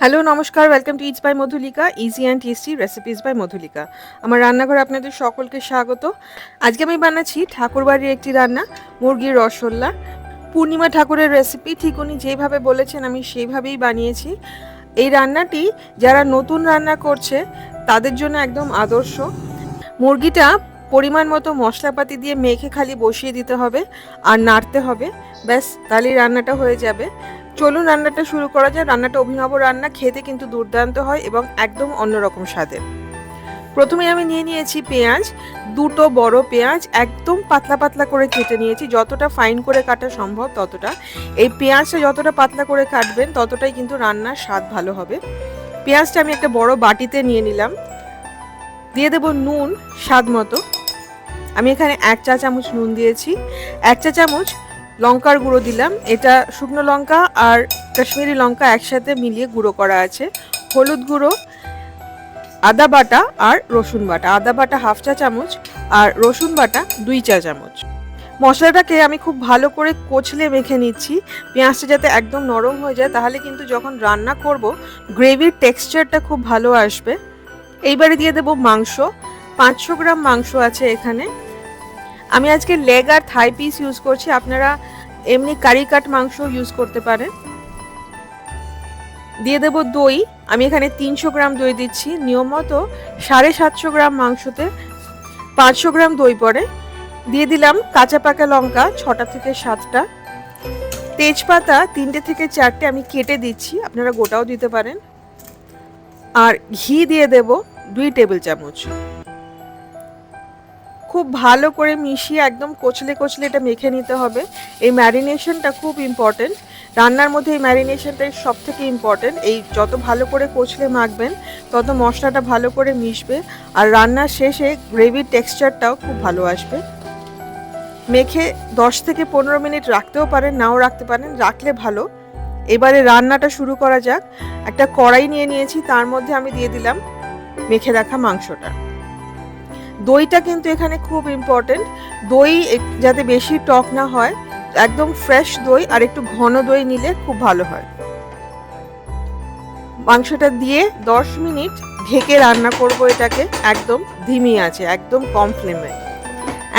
Hello নমস্কার welcome to it's by Madhulika easy and tasty recipes by Madhulika আমার রান্নাঘরে আপনাদের সকলকে স্বাগত। আজকে আমি বানাচ্ছি ঠাকুরবাড়ির একটি রান্না, মুরগির রসগোল্লা। পূর্ণিমা ঠাকুরের রেসিপি ঠিক উনি যেভাবে বলেছেন, আমি সেইভাবেই বানিয়েছি। এই রান্নাটি যারা নতুন রান্না করছে, তাদের জন্য একদম আদর্শ। মুরগিটা পরিমাণ মতো মশলাপাতি দিয়ে মেখে খালি বসিয়ে দিতে হবে আর নাড়তে হবে। ব্যাস, তাহলেই রান্নাটা হয়ে যাবে। চলুন রান্নাটা শুরু করা যায় রান্নাটা অভিনব রান্না, খেতে কিন্তু দুর্দান্ত হয় এবং একদম অন্যরকম স্বাদের। প্রথমে আমি নিয়ে নিয়েছি পেঁয়াজ, দুটো বড় পেঁয়াজ, একদম পাতলা পাতলা করে কেটে নিয়েছি। যতটা ফাইন করে কাটা সম্ভব ততটা। এই পেঁয়াজটা যতটা পাতলা করে কাটবেন, ততটাই কিন্তু রান্নার স্বাদ ভালো হবে। পেঁয়াজটা আমি একটা বড় বাটিতে নিয়ে নিলাম। দিয়ে দেব নুন, স্বাদ মতো। আমি এখানে এক চা চামচ নুন দিয়েছি। এক চা চামচ লঙ্কার গুঁড়ো দিলাম। এটা শুকনো লঙ্কা আর কাশ্মীরি লঙ্কা একসাথে মিলিয়ে গুঁড়ো করা আছে। হলুদ গুঁড়ো, আদা বাটা আর রসুন বাটা। আদা বাটা হাফ চা চামচ আর রসুন বাটা দুই চা চামচ। মশলাটাকে আমি খুব ভালো করে কচলে মেখে নিচ্ছি। পেঁয়াজটা যাতে একদম নরম হয়ে যায়, তাহলে কিন্তু যখন রান্না করব, গ্রেভির টেক্সচারটা খুব ভালো আসবে। এইবারে দিয়ে দেবো মাংস। পাঁচশো গ্রাম মাংস আছে এখানে। আমি আজকে লেগ আর থাই পিস ইউজ করছি, আপনারা এমনি কারি কাট মাংস ইউজ করতে পারেন। দিয়ে দেব দই, আমি এখানে তিনশো গ্রাম দই দিচ্ছি নিয়ম মতো সাড়ে সাতশো গ্রাম মাংসতে পাঁচশো গ্রাম দই পড়ে। দিয়ে দিলাম কাঁচা পাকা লঙ্কা, ছটা থেকে সাতটা। তেজপাতা তিনটে থেকে চারটে আমি কেটে দিচ্ছি, আপনারা গোটাও দিতে পারেন। আর ঘি দিয়ে দেব দুই টেবিল চামচ। খুব ভালো করে মিশিয়ে একদম কচলে কচলে এটা মেখে নিতে হবে। এই ম্যারিনেশনটা খুব ইম্পর্টেন্ট রান্নার মধ্যে এই ম্যারিনেশনটাই সব থেকে ইম্পর্টেন্ট এই যত ভালো করে কচলে মাখবেন, তত মশলাটা ভালো করে মিশবে। আর রান্নার শেষে গ্রেভির টেক্সচারটাও খুব ভালো আসবে। মেখে দশ থেকে পনেরো মিনিট রাখতেও পারেন, নাও রাখতে পারেন, রাখলে ভালো। এবারে রান্নাটা শুরু করা যাক। একটা কড়াই নিয়ে নিয়েছি, তার মধ্যে আমি দিয়ে দিলাম মেখে রাখা মাংসটা। দইটা কিন্তু এখানে খুব ইম্পর্টেন্ট দই যাতে বেশি টক না হয়, একদম ফ্রেশ দই আর একটু ঘন দই নিলে খুব ভালো হয়। মাংসটা দিয়ে দশ মিনিট ঢেকে রান্না করব এটাকে, একদম ধিমি আছে, একদম কম ফ্লেমে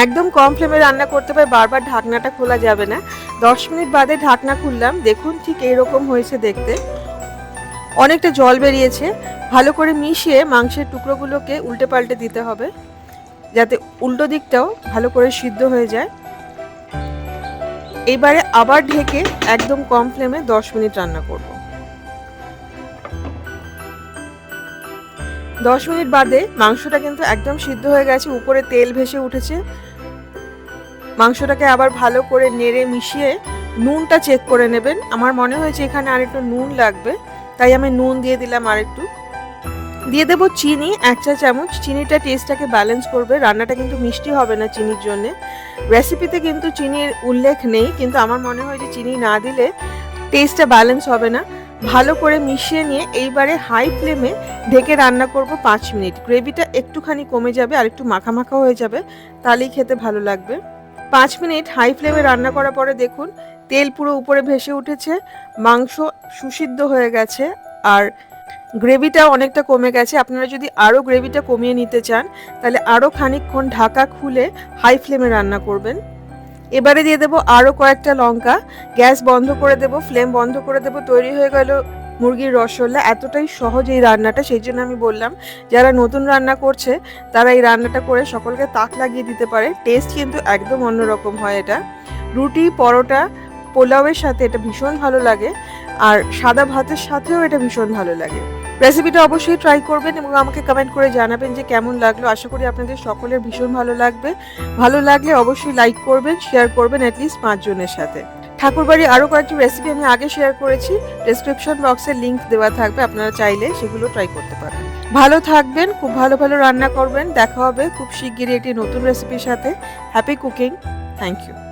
একদম কম ফ্লেমে রান্না করতে হবে বারবার ঢাকনাটা খোলা যাবে না। দশ মিনিট বাদে ঢাকনা খুললাম, দেখুন ঠিক এইরকম হয়েছে দেখতে। অনেকটা জল বেরিয়েছে, ভালো করে মিশিয়ে মাংসের টুকরোগুলোকে উল্টে পাল্টে দিতে হবে। যাতে উল্টো দিকটাও ভালো করে সিদ্ধ হয়ে যায়। এবারে আবার ঢেকে একদম কম ফ্লেমে দশ মিনিট রান্না করব। দশ মিনিট বাদে মাংসটা কিন্তু একদম সিদ্ধ হয়ে গেছে, উপরে তেল ভেসে উঠেছে। মাংসটাকে আবার ভালো করে নেড়ে মিশিয়ে নুনটা চেক করে নেবেন। আমার মনে হয়েছে এখানে আরেকটু নুন লাগবে, তাই আমি নুন দিয়ে দিলাম আরেকটু। দিয়ে দেবো চিনি, এক চা চামচ। চিনিটা টেস্টটাকে ব্যালেন্স করবে। রান্নাটা কিন্তু মিষ্টি হবে না চিনির জন্যে। রেসিপিতে কিন্তু চিনির উল্লেখ নেই, কিন্তু আমার মনে হয় যে চিনি না দিলে টেস্টটা ব্যালেন্স হবে না। ভালো করে মিশিয়ে নিয়ে এইবারে হাই ফ্লেমে ঢেকে রান্না করব পাঁচ মিনিট। গ্রেভিটা একটুখানি কমে যাবে আর একটু মাখা মাখা হয়ে যাবে। তাহলেই খেতে ভালো লাগবে। পাঁচ মিনিট হাই ফ্লেমে রান্না করার পরে দেখুন, তেল পুরো উপরে ভেসে উঠেছে। মাংস সুসিদ্ধ হয়ে গেছে। আর গ্রেভিটা অনেকটা কমে গেছে। আপনারা যদি আরও গ্রেভিটা কমিয়ে নিতে চান, তাহলে আরও খানিকক্ষণ ঢাকা খুলে হাই ফ্লেমে রান্না করবেন। এবারে দিয়ে দেবো আরও কয়েকটা লঙ্কা। গ্যাস বন্ধ করে দেব, ফ্লেম বন্ধ করে দেব, তৈরি হয়ে গেল মুরগির রসগোল্লা। এতটাই সহজ এই রান্নাটা, সেই জন্য আমি বললাম, যারা নতুন রান্না করছে, তারা এই রান্নাটা করে সকলকে তাক লাগিয়ে দিতে পারে। টেস্ট কিন্তু একদম অন্যরকম হয় এটা। রুটি, পরোটা, পোলাওয়ের সাথে এটা ভীষণ ভালো লাগে। আর সাদা ভাতের সাথেও এটা ভীষণ ভালো লাগে। রেসিপিটা অবশ্যই ট্রাই করবেন এবং আমাকে কমেন্ট করে জানাবেন যে কেমন লাগল। আশা করি আপনাদের সকলের ভীষণ ভালো লাগবে। ভালো লাগলে অবশ্যই লাইক করবেন শেয়ার করবেন অ্যাটলিস্ট পাঁচজনের সাথে। ঠাকুরবাড়ি আরও কয়েকটি রেসিপি আমি আগে শেয়ার করেছি। ডেসক্রিপশন বক্সে লিঙ্ক দেওয়া থাকবে, আপনারা চাইলে সেগুলো ট্রাই করতে পারেন। ভালো থাকবেন, খুব ভালো ভালো রান্না করবেন। দেখা হবে খুব শিগগিরই একটি নতুন রেসিপির সাথে। Happy cooking thank you